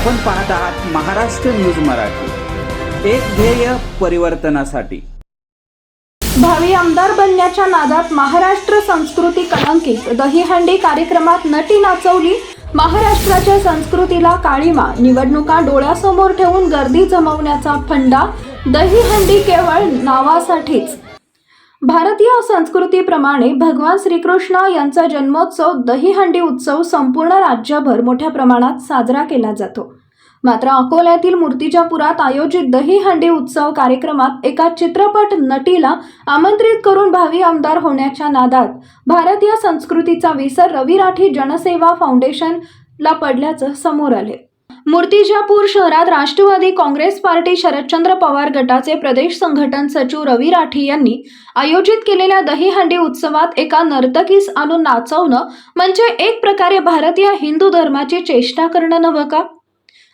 आपण पाहत आहात महाराष्ट्र न्यूज मराठी. एक ध्येय परिवर्तनासाठी. भावी आमदार बनण्याच्या नादात महाराष्ट्र संस्कृती कलंकित. दहीहंडी कार्यक्रमात नटी नाचवली महाराष्ट्राच्या संस्कृतीला काळीमा. निवडणुका डोळ्यासमोर ठेवून गर्दी जमवण्याचा फंडा दहीहंडी केवळ नावासाठीच. भारतीय संस्कृतीप्रमाणे भगवान श्रीकृष्ण यांचा जन्मोत्सव दहीहंडी उत्सव संपूर्ण राज्यभर मोठ्या प्रमाणात साजरा केला जातो. मात्र अकोल्यातील मूर्तिजापुरात आयोजित दहीहंडी उत्सव कार्यक्रमात एका चित्रपट नटीला आमंत्रित करून भावी आमदार होण्याच्या नादात भारतीय संस्कृतीचा विसर रवी राठी जनसेवा फाउंडेशनला पडल्याचं समोर आले. मूर्तिजापूर शहरात राष्ट्रवादी काँग्रेस पार्टी शरदचंद्र पवार गटाचे प्रदेश संघटन सचिव रवी राठी यांनी आयोजित केलेल्या दहीहंडी उत्सवात एका नर्तकीस आणून नाचवणं म्हणजे एक प्रकारे भारतीय हिंदू धर्माची चेष्टा करणं नवं का?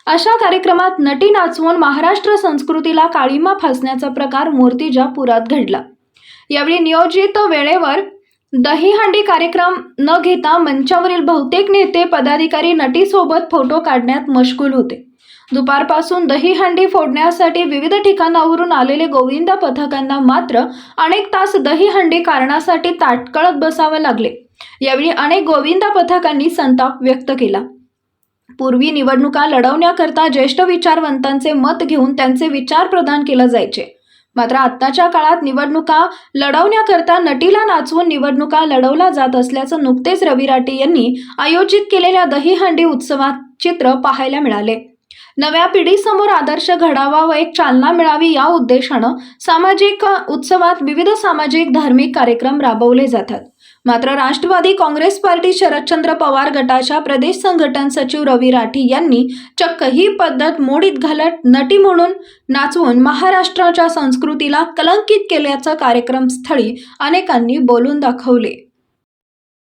अशा कार्यक्रमात नटी नाचवून महाराष्ट्र संस्कृतीला काळीमा फासण्याचा प्रकार मूर्तिजापुरात घडला. यावेळी नियोजित वेळेवर दहीहंडी कार्यक्रम न घेता मंचावरील बहुतेक नेते पदाधिकारी नटीसोबत फोटो काढण्यात मशगूल होते. दुपारपासून दहीहंडी फोडण्यासाठी विविध ठिकाणावरून आलेले गोविंदा पथकांना मात्र अनेक तास दहीहंडी कारणासाठी ताटकळत बसावं लागले. यावेळी अनेक गोविंदा पथकांनी संताप व्यक्त केला. पूर्वी निवडणुका लढवण्याकरता ज्येष्ठ विचारवंतांचे मत घेऊन त्यांचे विचार प्रदान केले जायचे. मात्र आत्ताच्या काळात निवडणुका लढवण्याकरता नटीला नाचवून निवडणुका लढवल्या जात असल्याचं नुकतेच रवी यांनी आयोजित केलेल्या दहीहंडी उत्सवात चित्र पाहायला मिळाले. नव्या पिढीसमोर आदर्श घडावा व एक चालना मिळावी या उद्देशानं सामाजिक उत्सवात विविध सामाजिक धार्मिक कार्यक्रम राबवले जातात. मात्र राष्ट्रवादी काँग्रेस पार्टी शरदचंद्र पवार गटाच्या प्रदेश संघटन सचिव रवी राठी यांनी चक्क ही पद्धत मोडीत घालत नटी म्हणून नाचवून महाराष्ट्राच्या संस्कृतीला कलंकित केल्याचं कार्यक्रमस्थळी अनेकांनी बोलून दाखवले.